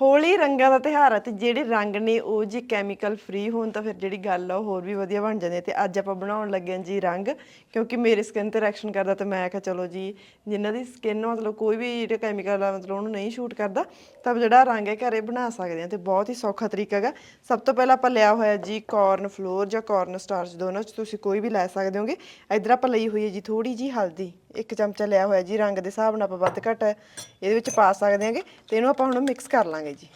ਹੋਲੀ ਰੰਗਾਂ ਦਾ ਤਿਉਹਾਰ ਹੈ ਤੇ ਜਿਹੜੇ ਰੰਗ ਨੇ ਉਹ ਜੀ ਕੈਮੀਕਲ ਫ੍ਰੀ ਹੋਣ ਤਾਂ ਫਿਰ ਜਿਹੜੀ ਗੱਲ ਆ ਉਹ ਹੋਰ ਵੀ ਵਧੀਆ ਬਣ ਜਾਂਦੀ ਹੈ ਤੇ ਅੱਜ ਆਪਾਂ ਬਣਾਉਣ ਲੱਗੇ ਹਾਂ ਜੀ ਰੰਗ, ਕਿਉਂਕਿ ਮੇਰੇ ਸਕਿਨ ਤੇ ਰਿਐਕਸ਼ਨ ਕਰਦਾ ਤੇ ਮੈਂ ਕਿਹਾ ਚਲੋ ਜੀ, ਜਿਨ੍ਹਾਂ ਦੀ ਸਕਿਨ ਮਤਲਬ ਕੋਈ ਵੀ ਜਿਹੜਾ ਕੈਮੀਕਲ ਆ ਮਤਲਬ ਉਹਨੂੰ ਨਹੀਂ ਸ਼ੂਟ ਕਰਦਾ, ਤਾਂ ਜਿਹੜਾ ਰੰਗ ਹੈ ਘਰੇ ਬਣਾ ਸਕਦੇ ਹਾਂ ਤੇ ਬਹੁਤ ਹੀ ਸੌਖਾ ਤਰੀਕਾ ਹੈਗਾ। ਸਭ ਤੋਂ ਪਹਿਲਾਂ ਆਪਾਂ ਲਿਆ ਹੋਇਆ ਜੀ ਕਾਰਨ ਫਲੋਰ ਜਾਂ ਕਾਰਨ ਸਟਾਰਚ ਦੋਨਾਂ ਚ ਤੁਸੀਂ ਕੋਈ ਵੀ ਲੈ ਸਕਦੇ ਹੋਗੇ। ਇਧਰ ਆਪਾਂ ਲਈ ਹੋਈ ਹੈ ਜੀ ਥੋੜੀ ਜੀ ਹਲਦੀ। ਇੱਕ ਚਮਚਾ ਲਿਆ ਹੋਇਆ ਜੀ, ਰੰਗ ਦੇ ਹਿਸਾਬ ਨਾਲ ਆਪਾਂ ਵੱਧ ਘੱਟ ਇਹਦੇ ਵਿੱਚ ਪਾ ਸਕਦੇ ਹਾਂਗੇ ਤੇ ਇਹਨੂੰ ਆਪਾਂ ਹੁਣ ਮਿਕਸ ਕਰ ਲਾਂਗੇ ਜੀ।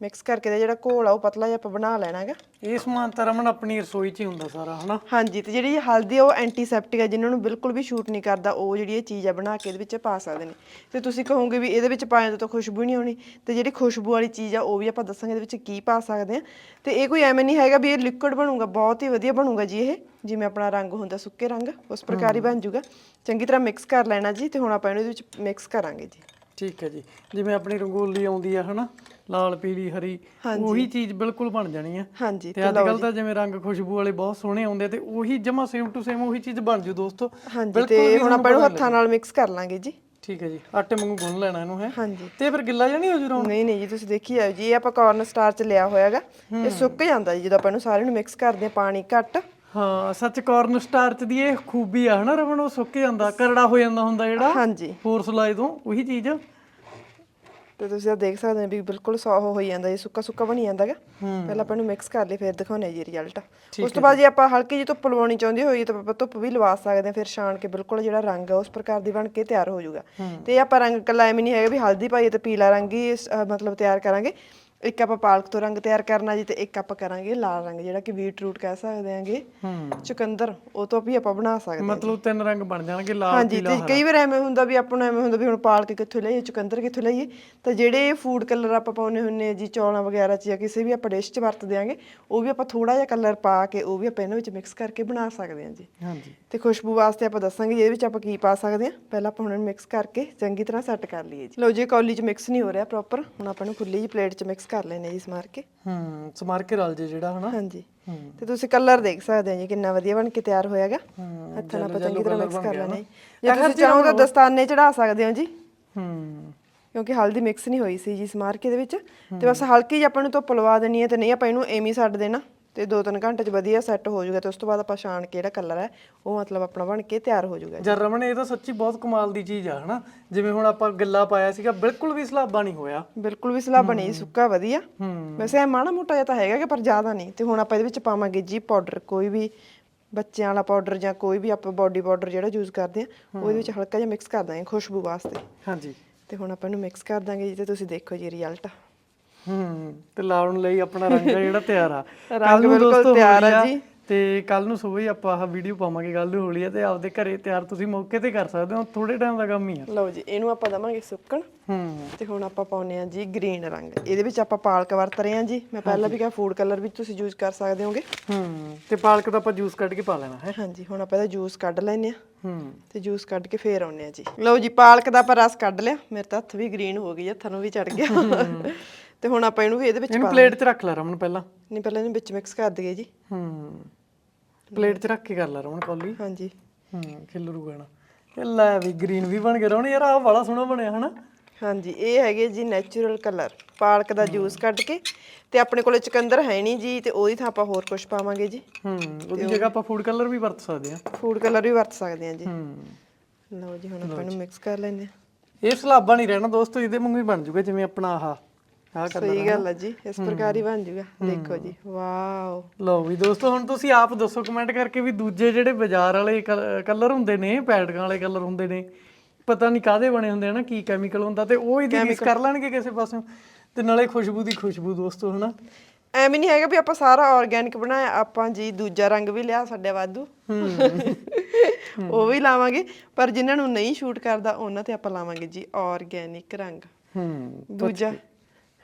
ਮਿਕਸ ਕਰਕੇ ਤੇ ਜਿਹੜਾ ਘੋਲ ਆ ਉਹ ਪਤਲਾ ਜਿਹਾ ਆਪਾਂ ਬਣਾ ਲੈਣਾ ਹੈਗਾ। ਇਹ ਸਮਾਨ ਤਾਂ ਰਮਨ ਆਪਣੀ ਰਸੋਈ 'ਚ ਹੀ ਹੁੰਦਾ ਸਾਰਾ ਹਨਾ? ਹਾਂਜੀ ਤੇ ਜਿਹੜੀ ਇਹ ਹਲਦੀ ਆ ਉਹ ਐਂਟੀਸੈਪਟਿਕ ਹੈ ਜਿਨ੍ਹਾਂ ਨੂੰ ਬਿਲਕੁਲ ਵੀ ਸ਼ੂਟ ਨਹੀਂ ਕਰਦਾ ਉਹ ਜਿਹੜੀ ਇਹ ਚੀਜ਼ ਆ ਬਣਾ ਕੇ ਇਹਦੇ ਵਿੱਚ ਪਾ ਸਕਦੇ ਨੇ। ਤੇ ਤੁਸੀਂ ਕਹੋਗੇ ਵੀ ਇਹਦੇ ਵਿੱਚ ਪਾਏ ਤਾਂ ਖੁਸ਼ਬੂ ਨਹੀਂ ਆਉਣੀ ਤੇ ਜਿਹੜੀ ਖੁਸ਼ਬੂ ਵਾਲੀ ਚੀਜ਼ ਆ ਉਹ ਵੀ ਆਪਾਂ ਦੱਸਾਂਗੇ ਇਹਦੇ ਵਿੱਚ ਕੀ ਪਾ ਸਕਦੇ ਆ। ਤੇ ਇਹ ਕੋਈ ਐਵੇਂ ਨਹੀਂ ਹੈਗਾ ਵੀ ਇਹ ਲਿਕੁਇਡ ਬਣੂਗਾ ਬਹੁਤ ਹੀ ਵਧੀਆ ਬਣੂਗਾ ਜੀ ਇਹ ਜਿਵੇਂ ਆਪਣਾ ਰੰਗ ਹੁੰਦਾ ਸੁੱਕੇ ਰੰਗ ਉਸ ਪ੍ਰਕਾਰ ਹੀ ਬਣ ਜਾਊਗਾ ਚੰਗੀ ਤਰ੍ਹਾਂ ਮਿਕਸ ਕਰ ਲੈਣਾ ਜੀ ਤੇ ਹੁਣ ਆਪਾਂ ਇਹਨੂੰ ਇਹਦੇ ਵਿੱਚ ਮਿਕਸ ਕਰਾਂਗੇ ਜੀ। ਠੀਕ ਹੈ ਜੀ ਜਿਵੇਂ ਆਪਣੀ ਰੰਗੋਲੀ ਆਉਂਦੀ ਆ ਹਨਾ? ਲਾਲ ਪੀਲੀ ਹਰੀ ਉਹੀ ਚੀਜ਼ ਬਿਲਕੁਲ ਬਣ ਜਾਣੀ ਆ। ਹਾਂਜੀ ਤੇ ਅੱਜ ਕੱਲ ਤਾਂ ਜਿਵੇਂ ਰੰਗ ਖੁਸ਼ਬੂ ਵਾਲੇ ਬਹੁਤ ਸੋਹਣੇ ਆਉਂਦੇ ਆ ਤੇ ਉਹੀ ਜਮਾ ਸੇਮ ਟੂ ਸੇਮ ਉਹੀ ਚੀਜ਼ ਬਣ ਜੂ ਦੋਸਤੋ। ਹਾਂਜੀ ਤੇ ਹੁਣ ਆਪਾਂ ਇਹਨੂੰ ਹੱਥਾਂ ਨਾਲ ਮਿਕਸ ਕਰ ਲਾਂਗੇ ਜੀ। ਠੀਕ ਹੈ ਜੀ ਆਟੇ ਵਾਂਗੂ ਗੁੰਨ ਲੈਣਾ ਇਹਨੂੰ ਹੈ। ਹਾਂਜੀ। ਤੇ ਫਿਰ ਗਿੱਲਾ ਜਾਂ ਨਹੀਂ ਹੋ ਜੂ ਰੌਣ? ਨਹੀਂ ਨਹੀਂ ਜੀ ਤੁਸੀਂ ਦੇਖੀ ਜਾਓ ਜੀ ਇਹ ਆਪਾਂ ਕਾਰਨ ਸਟਾਰਚ ਲਿਆ ਹੋਇਆਗਾ ਇਹ ਸੁੱਕ ਜਾਂਦਾ ਜੀ ਜਦੋਂ ਆਪਾਂ ਇਹਨੂੰ ਸਾਰੇ ਨੂੰ ਮਿਕਸ ਕਰਦੇ ਹਾਂ ਪਾਣੀ ਘੱਟ। ਹਾਂ ਸੱਚ ਕਾਰਨ ਸਟਾਰਚ ਦੀ ਇਹ ਖੂਬੀ ਆ ਹਨਾ ਰਮਨ ਉਹ ਸੁੱਕ ਜਾਂਦਾ ਕਰੜਾ ਹੋ ਜਾਂਦਾ ਹੁੰਦਾ ਜਿਹੜਾ। ਹਾਂਜੀ। ਫੋਰਸ ਲਾਏ ਤੋਂ ਉਹੀ ਚੀਜ਼। ਤੇ ਤੁਸੀਂ ਇਹ ਦੇਖ ਸਕਦੇ ਹੋ ਵੀ ਬਿਲਕੁਲ ਸੌ ਹੋ ਜਾਂਦਾ ਜੀ ਸੁੱਕਾ ਸੁੱਕਾ ਬਣੀ ਜਾਂਦਾਗਾ ਪਹਿਲਾਂ ਆਪਾਂ ਇਹਨੂੰ ਮਿਕਸ ਕਰ ਲਈ ਫਿਰ ਦਿਖਾਉਣੇ ਜੀ ਰਿਜ਼ਲਟ ਉਸ ਤੋਂ ਬਾਅਦ ਜੇ ਆਪਾਂ ਹਲਕੀ ਜਿਹੀ ਧੁੱਪ ਲਵਾਉਣੀ ਚਾਹੁੰਦੇ ਹੋਈਏ ਤਾਂ ਆਪਾਂ ਧੁੱਪ ਵੀ ਲਵਾ ਸਕਦੇ ਹਾਂ ਫਿਰ ਛਾਣ ਕੇ ਬਿਲਕੁਲ ਜਿਹੜਾ ਰੰਗ ਹੈ ਉਸ ਪ੍ਰਕਾਰ ਦੀ ਬਣ ਕੇ ਤਿਆਰ ਹੋ ਜਾਊਗਾ। ਤੇ ਆਪਾਂ ਰੰਗ ਕੱਲਾ ਐਵੇਂ ਨਹੀਂ ਹੈਗਾ ਵੀ ਹਲਦੀ ਪਾਈਏ ਤੇ ਪੀਲਾ ਰੰਗ ਹੀ ਅਹ, ਮਤਲਬ ਤਿਆਰ ਕਰਾਂਗੇ। ਇੱਕ ਆਪਾਂ ਪਾਲਕ ਤੋਂ ਰੰਗ ਤਿਆਰ ਕਰਨਾ ਜੀ ਤੇ ਇੱਕ ਆਪਾਂ ਕਰਾਂਗੇ ਲਾਲ ਰੰਗ ਜਿਹੜਾ ਕਿ ਬੀਟਰੂਟ ਕਹਿ ਸਕਦੇ ਆਂਗੇ। ਚੁਕੰਦਰ ਉਹ ਤੋਂ ਵੀ ਆਪਾਂ ਬਣਾ ਸਕਦੇ ਹਾਂ ਮਤਲਬ ਤਿੰਨ ਰੰਗ ਬਣ ਜਾਣਗੇ ਲਾਲ ਹਾਂਜੀ ਤੇ ਕਈ ਵਾਰ ਐਵੇਂ ਹੁੰਦਾ ਵੀ ਆਪਾਂ ਨੂੰ ਐਵੇਂ ਹੁੰਦਾ ਵੀ ਹੁਣ ਪਾਲਕ ਕਿੱਥੋਂ ਲਈਏ ਚੁਕੰਦਰ ਕਿੱਥੋਂ ਲਈਏ। ਤਾਂ ਜਿਹੜੇ ਫੂਡ ਕਲਰ ਆਪਾਂ ਪਾਉਨੇ ਹੁੰਨੇ ਆ ਜੀ ਚੌਲਾਂ ਵਗੈਰਾ 'ਚ ਜਾਂ ਕਿਸੇ ਵੀ ਆਪਾਂ ਡਿਸ਼ 'ਚ ਵਰਤ ਦਿਆਂਗੇ ਉਹ ਵੀ ਆਪਾਂ ਥੋੜਾ ਜਿਹਾ ਕਲਰ ਪਾ ਕੇ ਉਹ ਵੀ ਆਪਾਂ ਇਹਨਾਂ ਵਿੱਚ ਮਿਕਸ ਕਰਕੇ ਬਣਾ ਸਕਦੇ ਹਾਂ ਜੀ। ਹਾਂਜੀ। ਤੇ ਖੁਸ਼ਬੂ ਵਾਸਤੇ ਆਪਾਂ ਦੱਸਾਂਗੇ ਇਹਦੇ ਵਿੱਚ ਆਪਾਂ ਕੀ ਪਾ ਸਕਦੇ ਹਾਂ। ਪਹਿਲਾਂ ਆਪਾਂ ਹੁਣ ਇਹਨੂੰ ਮਿਕਸ ਕਰਕੇ ਚੰਗੀ ਤਰ੍ਹਾਂ ਸੈੱਟ ਕਰ ਲਈਏ ਜੀ। ਲਓ ਜੀ ਕੌਲੀ 'ਚ ਮਿਕਸ ਨਹੀਂ ਹੋ ਰਿਹਾ ਪ੍ਰੋਪਰ ਹੁਣ ਆਪਾਂ ਇਹਨੂੰ ਖੁੱਲੀ ਜੀ ਪਲੇਟ 'ਚ ਮਿਕਸ ਕਰ ਲੈਨੇ ਜੀ ਸਮਾਰ ਕੇ ਹੂੰ ਸਮਾਰ ਕੇ ਰਲ ਜੇ ਜਿਹੜਾ ਹਨਾ। ਹਾਂਜੀ। ਤੇ ਤੁਸੀਂ ਕਲਰ ਦੇਖ ਸਕਦੇ ਹੋ ਜੀ ਕਿੰਨਾ ਵਧੀਆ ਬਣ ਕੇ ਤਿਆਰ ਹੋਇਆਗਾ ਹੱਥਾਂ ਨਾਲ ਆਪਾਂ ਚੰਗੀ ਤਰ੍ਹਾਂ ਮਿਕਸ ਕਰ ਲੈਣਾ ਜੀ। ਤੁਸੀਂ ਚਾਹੋ ਤਾਂ ਦਸਤਾਨੇ ਚੜਾ ਸਕਦੇ ਹੋ ਜੀ। ਹੂੰ। ਕਿਉਂਕਿ ਹਲਦੀ ਮਿਕਸ ਨਹੀਂ ਹੋਈ ਸੀ ਜੀ ਸਮਾਰਕੇ ਦੇ ਵਿੱਚ। ਤੇ ਬਸ ਹਲਕੀ ਜਿਹੀ ਆਪਾਂ ਨੂੰ ਧੁੱਪ ਲਵਾ ਦੇਣੀ ਹੈ ਤੇ ਨਹੀਂ ਆਪਾਂ ਇਹਨੂੰ ਐਵੇਂ ਹੀ ਛੱਡ ਦੇਣਾ। ਤੇ 2-3 ਘੰਟੇ 'ਚ ਵਧੀਆ ਸੈੱਟ ਹੋ ਜਾਊਗਾ ਤੇ ਉਸ ਤੋਂ ਬਾਅਦ ਆਪਾਂ ਛਾਣ ਕੇ ਜਿਹੜਾ ਕਲਰ ਹੈ ਉਹ ਮਤਲਬ ਆਪਣਾ ਬਣ ਕੇ ਤਿਆਰ ਹੋ ਜਾਊਗਾ ਜਰ ਰਮਨ ਇਹ ਤਾਂ ਸੱਚੀ ਬਹੁਤ ਕਮਾਲ ਦੀ ਚੀਜ਼ ਆ ਹਨਾ? ਜਿਵੇਂ ਹੁਣ ਆਪਾਂ ਗੱਲਾ ਪਾਇਆ ਸੀਗਾ ਬਿਲਕੁਲ ਵੀ ਸਲਾਬਾ ਨਹੀਂ ਹੋਇਆ। ਬਿਲਕੁਲ ਵੀ ਸਲਾਹ ਬਣੀ ਸੁੱਕਾ ਵਧੀਆ। ਵੈਸੇ ਇਹ ਮਾੜਾ ਮੋਟਾ ਜਿਹਾ ਤਾਂ ਹੈਗਾ ਕਿ ਪਰ ਜ਼ਿਆਦਾ ਨਹੀਂ। ਤੇ ਹੁਣ ਆਪਾਂ ਇਹਦੇ ਵਿੱਚ ਪਾਵਾਂਗੇ ਜੀ ਪਾਊਡਰ ਕੋਈ ਵੀ ਬੱਚਿਆਂ ਵਾਲਾ ਪਾਊਡਰ ਜਾਂ ਕੋਈ ਵੀ ਆਪਾਂ ਬਾਡੀ ਪਾਊਡਰ ਜਿਹੜਾ ਯੂਜ਼ ਕਰਦੇ ਆ ਉਹਦੇ ਵਿੱਚ ਹਲਕਾ ਜਿਹਾ ਮਿਕਸ ਕਰ ਦਾਂਗੇ ਖੁਸ਼ਬੂ ਵਾਸਤੇ। ਹਾਂਜੀ। ਤੇ ਹੁਣ ਆਪਾਂ ਇਹਨੂੰ ਮਿਕਸ ਕਰ ਦਾਂਗੇ ਜੀ ਤੇ ਤੁਸੀਂ ਦੇਖੋ ਜੀ ਰਿਜ਼ਲਟ ਹੂੰ ਤੇ ਲਾਉਣ ਲਈ ਆਪਣਾ ਰੰਗ ਆ ਜਿਹੜਾ ਤਿਆਰ ਆ। ਰੰਗ ਬਿਲਕੁਲ ਦੋਸਤੋ ਤਿਆਰ ਆ ਜੀ। ਤੇ ਕੱਲ ਨੂੰ ਸਵੇਰ ਹੀ ਆਪਾਂ ਆਹ ਵੀਡੀਓ ਪਾਵਾਂਗੇ ਕੱਲ ਨੂੰ ਹੋਲੀ ਆ ਤੇ ਆਪਦੇ ਘਰੇ ਤਿਆਰ ਤੁਸੀਂ ਮੌਕੇ ਤੇ ਕਰ ਸਕਦੇ ਹੋ ਥੋੜੇ ਟਾਈਮ ਦਾ ਕੰਮ ਹੀ ਆ। ਲਓ ਜੀ ਇਹਨੂੰ ਆਪਾਂ ਦਵਾਂਗੇ ਸੁੱਕਣ। ਹੂੰ। ਤੇ ਹੁਣ ਆਪਾਂ ਪਾਉਨੇ ਆ ਜੀ ਗ੍ਰੀਨ ਰੰਗ। ਇਹਦੇ ਵਿੱਚ ਆਪਾਂ ਪਾਲਕ ਵਰਤ ਰਹੇ ਆ ਜੀ। ਮੈਂ ਪਹਿਲਾਂ ਵੀ ਕਿਹਾ ਫੂਡ ਕਲਰ ਵੀ ਤੁਸੀਂ ਯੂਜ਼ ਕਰ ਸਕਦੇ ਹੋਗੇ। ਹੂੰ ਤੇ ਪਾਲਕ ਦਾ ਆਪਾਂ ਜੂਸ ਕੱਢ ਕੇ ਪਾ ਲੈਣਾ ਹੈ। ਹਾਂਜੀ ਹੁਣ ਆਪਾਂ ਇਹਦਾ ਜੂਸ ਕੱਢ ਲੈਨੇ ਆ। ਹੂੰ। ਤੇ ਜੂਸ ਕੱਢ ਕੇ ਫੇਰ ਆਉਨੇ ਆ ਜੀ। ਲਓ ਜੀ ਪਾਲਕ ਦਾ ਆਪਾਂ ਰਸ ਕੱਢ ਲਿਆ। ਮੇਰੇ ਤਾਂ ਹੱਥ ਵੀ ਗ੍ਰੀਨ ਹੋ ਗਈ ਹੱਥਾਂ ਨੂੰ ਵੀ ਚੜ ਗਿਆ। ਤੇ ਹੁਣ ਆਪਾਂ ਇਹਨੂੰ ਵੀ ਇਹਦੇ ਵਿੱਚ ਇਹਨੂੰ ਪਲੇਟ 'ਚ ਰੱਖ ਲੈ ਰਮਨ ਪਹਿਲਾਂ। ਨਹੀਂ ਪਹਿਲਾਂ ਇਹਨੂੰ ਵਿੱਚ ਮਿਕਸ ਕਰ ਦਈਏ ਜੀ। ਹੂੰ। ਪਲੇਟ 'ਚ ਰੱਖ ਕੇ ਕਰ ਲੈ ਰਮਨ ਕੌਲੀ। ਹਾਂਜੀ। ਹੂੰ ਖਿਲਰੂ ਗਾਣਾ ਇਹ ਲੈ ਵੀ ਗ੍ਰੀਨ ਵੀ ਬਣ ਗਿਆ ਰਮਨ ਯਾਰ ਆਹ ਬੜਾ ਸੋਹਣਾ ਬਣਿਆ ਹਨਾ? ਹਾਂਜੀ ਇਹ ਹੈਗੇ ਜੀ ਨੈਚੁਰਲ ਕਲਰ ਪਾਲਕ ਦਾ ਜੂਸ ਕੱਢ ਕੇ ਤੇ ਆਪਣੇ ਕੋਲੇ ਚੁਕੰਦਰ ਹੈ ਨਹੀਂ ਜੀ ਤੇ ਉਹਦੀ ਥਾਂ ਆਪਾਂ ਹੋਰ ਕੁਝ ਪਾਵਾਂਗੇ ਜੀ। ਹੂੰ ਉਹਦੀ ਜਗ੍ਹਾ ਆਪਾਂ ਫੂਡ ਕਲਰ ਵੀ ਵਰਤ ਸਕਦੇ ਆ ਫੂਡ ਕਲਰ ਵੀ ਵਰਤ ਸਕਦੇ ਆ ਜੀ। ਹੂੰ। ਲਓ ਜੀ ਹੁਣ ਆਪਾਂ ਇਹਨੂੰ ਮਿਕਸ ਕਰ ਲੈਂਦੇ ਆ ਇਹ ਸਲਾਬਾ ਨਹੀਂ ਰਹਿਣਾ ਦੋਸਤੋ ਇਹਦੇ ਵਾਂਗੂ ਹੀ ਬਣ ਜੂਗਾ ਜਿਵੇਂ ਆਪਣਾ ਆਹ। ਆਹ ਸਹੀ ਗੱਲ ਹੈ ਜੀ ਇਸ ਪ੍ਰਕਾਰ ਹੀ ਬਣ ਜਾਊਗਾ ਦੇਖੋ ਜੀ ਵਾਓ। ਲਓ ਵੀ ਦੋਸਤੋ ਹੁਣ ਤੁਸੀਂ ਆਪ ਦੱਸੋ ਕਮੈਂਟ ਕਰਕੇ ਵੀ ਦੂਜੇ ਜਿਹੜੇ ਬਾਜ਼ਾਰ ਵਾਲੇ ਕਲਰ ਹੁੰਦੇ ਨੇ ਪੈਡਕਾਂ ਵਾਲੇ ਕਲਰ ਹੁੰਦੇ ਨੇ ਪਤਾ ਨਹੀਂ ਕਾਦੇ ਬਣੇ ਹੁੰਦੇ ਆ ਨਾ ਕੀ ਕੈਮੀਕਲ ਹੁੰਦਾ ਤੇ ਉਹ ਇਹਦੀ ਮਿਕਸ ਕਰ ਲੈਣਗੇ ਕਿਸੇ ਪਾਸੋਂ। ਤੇ ਨਾਲੇ ਖੁਸ਼ਬੂ ਦੀ ਖੁਸ਼ਬੂ ਦੋਸਤੋ ਹਨਾ? ਐਵੇਂ ਨਹੀਂ ਹੈਗਾ ਵੀ ਆਪਾਂ ਸਾਰਾ ਆਰਗੈਨਿਕ ਬਣਾਇਆ ਆਪਾਂ ਜੀ ਦੂਜਾ ਰੰਗ ਵੀ ਲਿਆ ਸਾਡੇ ਵਾਧੂ। ਉਹ ਵੀ ਲਾਵਾਂਗੇ ਪਰ ਜਿਨ੍ਹਾਂ ਨੂੰ ਨਹੀਂ ਸ਼ੂਟ ਕਰਦਾ ਉਹਨਾਂ ਤੇ ਆਪਾਂ ਲਾਵਾਂਗੇ ਜੀ ਆਰਗੈਨਿਕ ਰੰਗ। ਹੂੰ ਦੂਜਾ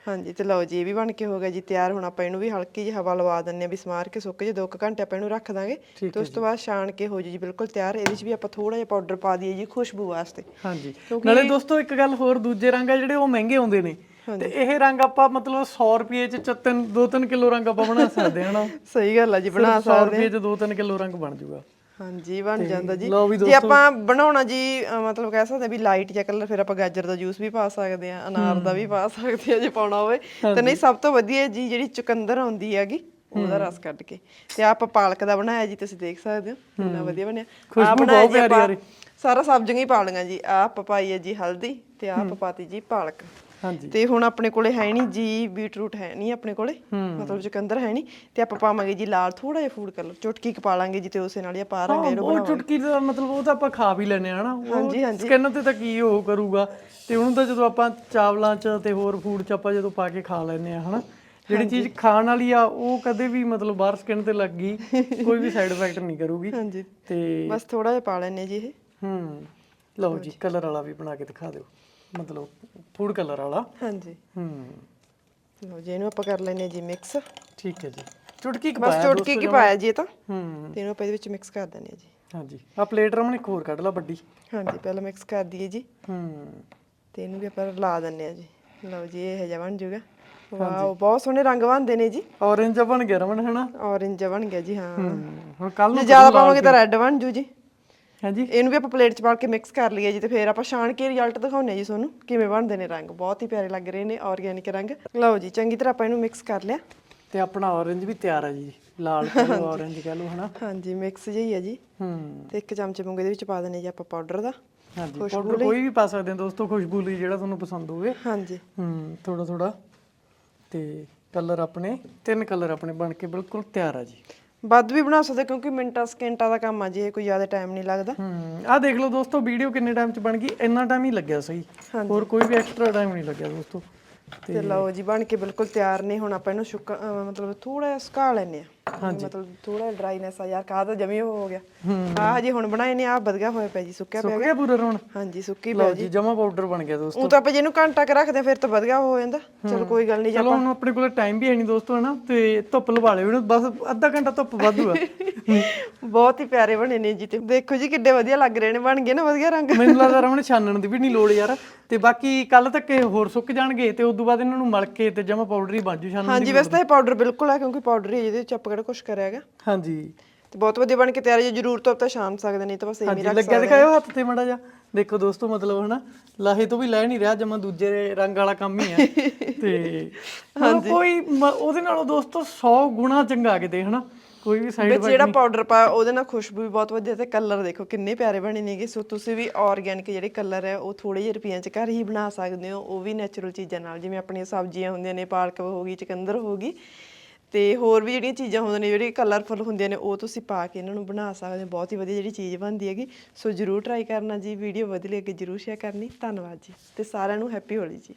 ਹਾਂਜੀ ਤੇ ਲਓ ਜੀ ਇਹ ਵੀ ਬਣ ਕੇ ਹੋ ਗਿਆ ਜੀ ਤਿਆਰ। ਹੁਣ ਆਪਾਂ ਇਹਨੂੰ ਵੀ ਹਲਕੀ ਜਿਹੀ ਹਵਾ ਲਵਾ ਦਿੰਨੇ ਆ ਵੀ ਸਮਾਰ ਕੇ ਸੁੱਕ ਜੇ 2 ਘੰਟੇ ਆਪਾਂ ਇਹਨੂੰ ਰੱਖ ਦਾਂਗੇ। ਤੇ ਉਸ ਤੋਂ ਬਾਅਦ ਛਾਣ ਕੇ ਹੋ ਜੀ ਜੀ ਬਿਲਕੁਲ ਤਿਆਰ। ਇਹਦੇ ਵਿੱਚ ਵੀ ਆਪਾਂ ਥੋੜਾ ਜਿਹਾ ਪਾਊਡਰ ਪਾ ਦਈਏ ਜੀ ਖੁਸ਼ਬੂ ਵਾਸਤੇ। ਹਾਂਜੀ। ਨਾਲੇ ਦੋਸਤੋ ਇੱਕ ਗੱਲ ਹੋਰ ਦੂਜੇ ਰੰਗ ਆ ਜਿਹੜੇ ਉਹ ਮਹਿੰਗੇ ਆਉਂਦੇ ਨੇ। ਤੇ ਇਹ ਰੰਗ ਆਪਾਂ ਮਤਲਬ 100 ਰੁਪਏ ਚ ਚ ਤਿੰਨ 2-3 ਕਿਲੋ ਰੰਗ ਆਪਾਂ ਬਣਾ ਸਕਦੇ ਹਾਂ ਹਨਾ? ਸਹੀ ਗੱਲ ਆ ਜੀ ਬਣਾ 100 ਰੁਪਏ ਚ 2-3 ਕਿਲੋ ਰੰਗ ਬਣ ਜਾਊਗਾ। ਹਾਂਜੀ ਬਣ ਜਾਂਦਾ ਜੀ। ਲਓ ਵੀ ਜੇ ਆਪਾਂ ਬਣਾਉਣਾ ਜੀ ਮਤਲਬ ਕਹਿ ਸਕਦੇ ਵੀ ਲਾਈਟ ਜਿਹਾ ਕਲਰ ਫਿਰ ਆਪਾਂ ਗਾਜਰ ਦਾ ਜੂਸ ਵੀ ਪਾ ਸਕਦੇ ਆ ਅਨਾਰ ਦਾ ਵੀ ਪਾ ਸਕਦੇ ਆ ਜੇ ਪਾਉਣਾ ਹੋਵੇ। ਤੇ ਨਹੀਂ ਸਭ ਤੋਂ ਵਧੀਆ ਜੀ ਜਿਹੜੀ ਚੁਕੰਦਰ ਆਉਂਦੀ ਹੈਗੀ ਉਹਦਾ ਰਸ ਕੱਢ ਕੇ। ਤੇ ਆਪਾਂ ਪਾਲਕ ਦਾ ਬਣਾਇਆ ਜੀ ਤੁਸੀਂ ਦੇਖ ਸਕਦੇ ਹੋ ਕਿੰਨਾ ਵਧੀਆ ਬਣਿਆ। ਖੁਸ਼ਬੂ ਆਹ ਬਣਾਇਆ ਬਹੁਤ ਜੀ ਪਿਆਰੀ ਆ ਆਪਾਂ ਰਹੀ। ਸਾਰਾ ਸਬਜ਼ੀਆਂ ਹੀ ਪਾ ਲਈਆਂ ਜੀ। ਆਹ ਆਪਾਂ ਪਾਈ ਹੈ ਜੀ ਹਲਦੀ ਤੇ ਆਪਾਂ ਪਾਤੀ ਜੀ ਪਾਲਕ। ਤੇ ਹੁਣ ਆਪਣੇ ਕੋਲੇ ਹੈ ਨਹੀਂ ਜੀ ਬੀਟਰੂਟ ਹੈ ਨਹੀਂ ਆਪਣੇ ਕੋਲੇ ਮਤਲਬ ਚੁਕੰਦਰ ਹੈ ਨਹੀਂ ਤੇ ਆਪਾਂ ਪਾਵਾਂਗੇ ਜੀ ਲਾਲ ਥੋੜਾ ਜਿਹਾ ਫੂਡ ਕਲਰ ਚੁਟਕੀ ਕ ਪਾ ਲਾਂਗੇ ਜੀ ਤੇ ਉਸੇ ਨਾਲ ਹੀ ਆਪਾਂ ਰੰਗ ਹਾਂ, ਜਿਹੜਾ ਉਹ ਚੁਟਕੀ ਦਾ ਮਤਲਬ ਉਹ ਤਾਂ ਆਪਾਂ ਖਾ ਵੀ ਲੈਨੇ ਹਨਾ? ਹਾਂਜੀ, ਹਾਂਜੀ। ਸਕਿਨ ਤੇ ਤਾਂ ਕੀ ਉਹ ਕਰੂਗਾ? ਤੇ ਉਹਨੂੰ ਤਾਂ ਜਦੋਂ ਆਪਾਂ ਚਾਵਲਾਂ 'ਚ ਤੇ ਹੋਰ ਫੂਡ 'ਚ ਆਪਾਂ ਜਦੋਂ ਪਾ ਕੇ ਖਾ ਲੈਨੇ ਆ ਹਨਾ? ਜਿਹੜੀ ਚੀਜ਼ ਖਾਣ ਵਾਲੀ ਆ ਉਹ ਕਦੇ ਵੀ ਮਤਲਬ ਬਾਹਰ ਸਕਿਨ ਤੇ ਲੱਗ ਗਈ ਕੋਈ ਵੀ ਸਾਈਡ ਇਫੈਕਟ ਨਹੀਂ ਕਰੂਗੀ। ਹਾਂਜੀ। ਤੇ ਬਸ ਥੋੜਾ ਜਿਹਾ ਪਾ ਲੈਣੇ ਜੀ ਇਹ। ਹੂੰ। ਲਓ ਜੀ ਕਲਰ ਵਾਲਾ ਵੀ ਬਣਾ ਕੇ ਦਿਖਾ ਦਿਓ। ਮਤਲਬ ਫੂਡ ਕਲਰ ਵਾਲਾ। ਹਾਂਜੀ। ਹੂੰ। ਲਓ ਜੀ ਇਹਨੂੰ ਆਪਾਂ ਕਰ ਲੈਣੇ ਜੀ ਮਿਕਸ ਠੀਕ ਹੈ ਜੀ। ਚੁਟਕੀ ਕੁ ਬਸ ਪਾਇਆ ਚੁਟਕੀ ਕੀ ਪਾਇਆ ਜੀ ਇਹ ਤਾਂ। ਹੂੰ। ਤੇ ਇਹਨੂੰ ਆਪਾਂ ਇਹਦੇ ਵਿੱਚ ਮਿਕਸ ਕਰ ਦਿੰਦੇ ਆ ਜੀ। ਹਾਂਜੀ। ਆ ਪਲੇਟ ਰਮਣ ਇੱਕ ਹੋਰ ਕੱਢ ਲਾ ਵੱਡੀ। ਹਾਂਜੀ ਪਹਿਲਾਂ ਮਿਕਸ ਕਰ ਦਈਏ ਜੀ। ਹੂੰ। ਤੇ ਇਹਨੂੰ ਵੀ ਆਪਾਂ ਲਾ ਦਿੰਦੇ ਆ ਜੀ। ਲਓ ਜੀ ਇਹ ਜਿਹਾ ਬਣ ਜਾਊਗਾ ਵਾਓ ਬਹੁਤ ਸੋਹਣੇ ਰੰਗ ਬਣਦੇ ਨੇ ਜੀ। ਔਰੇਂਜ ਬਣ ਗਿਆ ਰਮਣ ਹਨਾ ਔਰੇਂਜ ਬਣ ਗਿਆ ਜੀ ਹਾਂ। ਹੂੰ। ਹੁਣ ਕੱਲ ਜੇ ਨੂੰ ਜ਼ਿਆਦਾ ਪਾਵਾਂਗੇ ਤਾਂ ਰੈੱਡ ਬਣ ਜੂ ਜੀ। ਹਾਂਜੀ। ਇਹਨੂੰ ਵੀ ਆਪਾਂ ਪਲੇਟ 'ਚ ਪਾ ਕੇ ਮਿਕਸ ਕਰ ਲਈਏ ਜੀ ਤੇ ਫਿਰ ਆਪਾਂ ਛਾਣ ਕੇ ਰਿਜ਼ਲਟ ਦਿਖਾਉਂਦੇ ਜੀ ਤੁਹਾਨੂੰ ਕਿਵੇਂ ਬਣਦੇ ਨੇ ਰੰਗ। ਬਹੁਤ ਹੀ ਪਿਆਰੇ ਲੱਗ ਰਹੇ ਨੇ ਆਰਗੈਨਿਕ ਰੰਗ। ਲਓ ਜੀ ਚੰਗੀ ਤਰ੍ਹਾਂ ਆਪਾਂ ਇਹਨੂੰ ਮਿਕਸ ਕਰ ਲਿਆ। ਤੇ ਆਪਣਾ ਔਰੇਂਜ ਵੀ ਤਿਆਰ ਹੈ ਜੀ ਲਾਲ ਕਹਿ ਲਓ ਔਰੇਂਜ ਕਹਿ ਲਓ ਹਨਾ। ਹਾਂਜੀ ਮਿਕਸ ਜਿਹੀ ਹੈ ਜੀ। ਹੂੰ। ਤੇ ਇੱਕ ਚਮਚੇ ਮੂੰਗੇ ਦੇ ਵਿੱਚ ਪਾ ਦਿੰਦੇ ਜੀ ਆਪਾਂ ਪਾਊਡਰ ਦਾ। ਹਾਂਜੀ ਪਾਊਡਰ ਕੋਈ ਵੀ ਪਾ ਸਕਦੇ ਹੋ ਦੋਸਤੋ ਖੁਸ਼ਬੂ ਲਈ ਜਿਹੜਾ ਤੁਹਾਨੂੰ ਪਸੰਦ ਹੋਵੇ। ਹਾਂਜੀ। ਹੂੰ ਥੋੜਾ ਥੋੜਾ ਤੇ ਕਲਰ ਆਪਣੇ ਤਿੰਨ ਕਲਰ ਆਪਣੇ ਬਣ ਕੇ ਬਿਲਕੁਲ ਤਿਆਰ ਆ ਜੀ। ਵੱਧ ਵੀ ਬਣਾ ਸਕਦੇ ਕਿਉਂਕਿ ਮਿੰਟਾਂ ਸਕਿੰਟਾਂ ਦਾ ਕੰਮ ਆ ਜੀ ਇਹ ਕੋਈ ਜ਼ਿਆਦਾ ਟਾਈਮ ਨਹੀਂ ਲੱਗਦਾ। ਹੂੰ ਆਹ ਦੇਖ ਲਓ ਦੋਸਤੋ ਵੀਡੀਓ ਕਿੰਨੇ ਟਾਈਮ ਚ ਬਣ ਗਈ ਇੰਨਾ ਟਾਈਮ ਹੀ ਲੱਗਿਆ ਸਹੀ। ਹੋਰ ਕੋਈ ਵੀ ਐਕਸਟਰਾ ਟਾਈਮ ਨਹੀਂ ਲੱਗਿਆ ਦੋਸਤੋ। ਤੇ ਲਓ ਜੀ ਬਣ ਕੇ ਬਿਲਕੁਲ ਤਿਆਰ ਨੇ। ਹੁਣ ਆਪਾਂ ਇਹਨੂੰ ਸੁੱਕਾ ਅਹ ਮਤਲਬ ਥੋੜਾ ਜਿਹਾ ਸੁਕਾ ਲੈਣੇ ਆ ਮਤਲਬ ਥੋੜਾ ਜਿਹਾ ਡਰਾਈਨੈਸ ਆ। ਯਾਰ ਕਾਹ ਤਾਂ ਜਮੀ ਉਹ ਹੋ ਗਿਆ। ਆਹ ਹਜੇ ਹੁਣ ਬਣਾਏ ਨੇ ਆ ਵਧੀਆ ਹੋਇਆ ਪਿਆ ਜੀ। ਸੁੱਕਿਆ ਪਿਆ ਸੁੱਕ ਗਿਆ ਪੂਰਾ ਰੋਣ ਹਾਂਜੀ ਸੁੱਕੀ ਲਓ ਜੀ ਜਮਾ ਪਾਊਡਰ ਬਣ ਗਿਆ ਦੋਸਤੋ। ਉਹ ਤਾਂ ਆਪਾਂ ਜਿਹਨੂੰ ਘੰਟਾ ਕ ਰੱਖਦੇ ਆ, ਫਿਰ ਤਾਂ ਵਧੀਆ ਹੋ ਜਾਂਦਾ। ਚਲੋ ਕੋਈ ਗੱਲ ਨਹੀਂ ਚਲੋ ਹੁਣ ਆਪਣੇ ਕੋਲ ਟਾਈਮ ਵੀ ਹੈ ਨਹੀਂ ਦੋਸਤੋ ਹਨਾ? ਤੇ ਧੁੱਪ ਲਵਾ ਲਿਓ ਇਹਨੂੰ। ਬਸ ਅੱਧਾ ਘੰਟਾ ਧੁੱਪ ਵਾਧੂ ਆ। ਬਹੁਤ ਹੀ ਪਿਆਰੇ ਬਣੇ ਨੇ ਜੀ ਤੇ। ਦੇਖੋ ਜੀ ਕਿੱਡੇ ਵਧੀਆ ਲੱਗ ਰਹੇ ਨੇ। ਬਣ ਗਏ ਨਾ ਵਧੀਆ ਰੰਗ। ਮੈਨੂੰ ਲੱਗਦਾ ਰਮਣ ਛਾਨਣ ਦੀ ਵੀ ਨਹੀਂ ਲੋੜ ਯਾਰ। ਤੇ ਬਾਕੀ ਕੱਲ ਤੱਕ ਇਹ ਹੋਰ ਸੁੱਕ ਜਾਣਗੇ ਤੇ ਉਸ ਤੋਂ ਬਾਅਦ ਇਹਨਾਂ ਨੂੰ ਮਲ ਕੇ ਤੇ ਜਮਾ ਪਾਊਡਰ ਹੀ ਬਣ ਜੂ ਛਾਨਣ ਹਾਂਜੀ ਵੈਸੇ ਤਾਂ ਇਹ ਪਾਊਡਰ ਬਿਲਕੁਲ ਹੈ ਕਿਉਂਕਿ ਪਾਊਡਰ ਹੀ ਹੈ ਜਿਹਦੇ ਵਿੱਚ ਆਪਾਂ ਕਿਹੜਾ ਕੁਝ ਕਰਿਆ ਹੈਗਾ। ਹਾਂਜੀ। ਤੇ ਬਹੁਤ ਵਧੀਆ ਬਣ ਕੇ ਤਿਆਰ ਹੈ ਜੇ ਜ਼ਰੂਰਤ ਹੋਵੇ ਤਾਂ ਛਾਣ ਸਕਦੇ ਨਹੀਂ ਤਾਂ ਬਸ ਐਵੇਂ ਹੀ ਹਾਂਜੀ ਲੱਗਿਆ ਦਿਖਾਇਓ ਹੱਥ ਤੇ ਮੜਾ ਜਾ ਦੇਖੋ ਦੋਸਤੋ ਮਤਲਬ ਹਨਾ ਲਾਹੇ ਤੋਂ ਵੀ ਲੈ ਨਹੀਂ ਰਿਹਾ ਜਮਾ ਦੂਜੇ ਰੰਗ ਵਾਲਾ ਕੰਮ ਹੀ ਹੈ। ਤੇ ਮਤਲਬ ਕੋਈ ਮ- ਉਹਦੇ ਨਾਲੋਂ ਦੋਸਤੋ 100 ਗੁਣਾ ਚੰਗਾ ਕਿਤੇ ਹਨਾ। ਕੋਈ ਵੀ ਸਾਈਡ ਵਿੱਚ ਜਿਹੜਾ ਪਾਊਡਰ ਪਾਇਆ ਉਹਦੇ ਨਾਲ ਖੁਸ਼ਬੂ ਵੀ ਬਹੁਤ ਵਧੀਆ ਤੇ ਕਲਰ ਦੇਖੋ ਕਿੰਨੇ ਪਿਆਰੇ ਬਣੇ ਨੇਗੇ ਸੋ ਤੁਸੀਂ ਵੀ ਆਰਗੈਨਿਕ ਜਿਹੜੇ ਕਲਰ ਹੈ ਉਹ ਥੋੜੇ ਜਿਹੇ ਰੁਪਈਆਂ 'ਚ ਘਰ ਹੀ ਬਣਾ ਸਕਦੇ ਹੋ। ਉਹ ਵੀ ਨੈਚੁਰਲ ਚੀਜ਼ਾਂ ਨਾਲ ਜਿਵੇਂ ਆਪਣੀਆਂ ਸਬਜ਼ੀਆਂ ਹੁੰਦੀਆਂ ਨੇ ਪਾਲਕ ਹੋ ਗਈ ਚਕੰਦਰ ਹੋ ਗਈ। ਤੇ ਹੋਰ ਵੀ ਜਿਹੜੀਆਂ ਚੀਜ਼ਾਂ ਹੁੰਦੀਆਂ ਨੇ ਜਿਹੜੀ ਕਲਰਫੁਲ ਹੁੰਦੀਆਂ ਨੇ ਉਹ ਤੁਸੀਂ ਪਾ ਕੇ ਇਹਨਾਂ ਨੂੰ ਬਣਾ ਸਕਦੇ ਹੋ। ਬਹੁਤ ਹੀ ਵਧੀਆ ਜਿਹੜੀ ਚੀਜ਼ ਬਣਦੀ ਹੈਗੀ। ਸੋ ਜਰੂਰ ਟਰਾਈ ਕਰਨਾ ਜੀ ਵੀਡੀਓ ਵਧੀਆ ਲੱਗੇ ਜਰੂਰ ਸ਼ੇਅਰ ਕਰਨੀ। ਧੰਨਵਾਦ ਜੀ ਤੇ ਸਾਰਿਆਂ ਨੂੰ ਹੈਪੀ ਹੋਲੀ ਜੀ।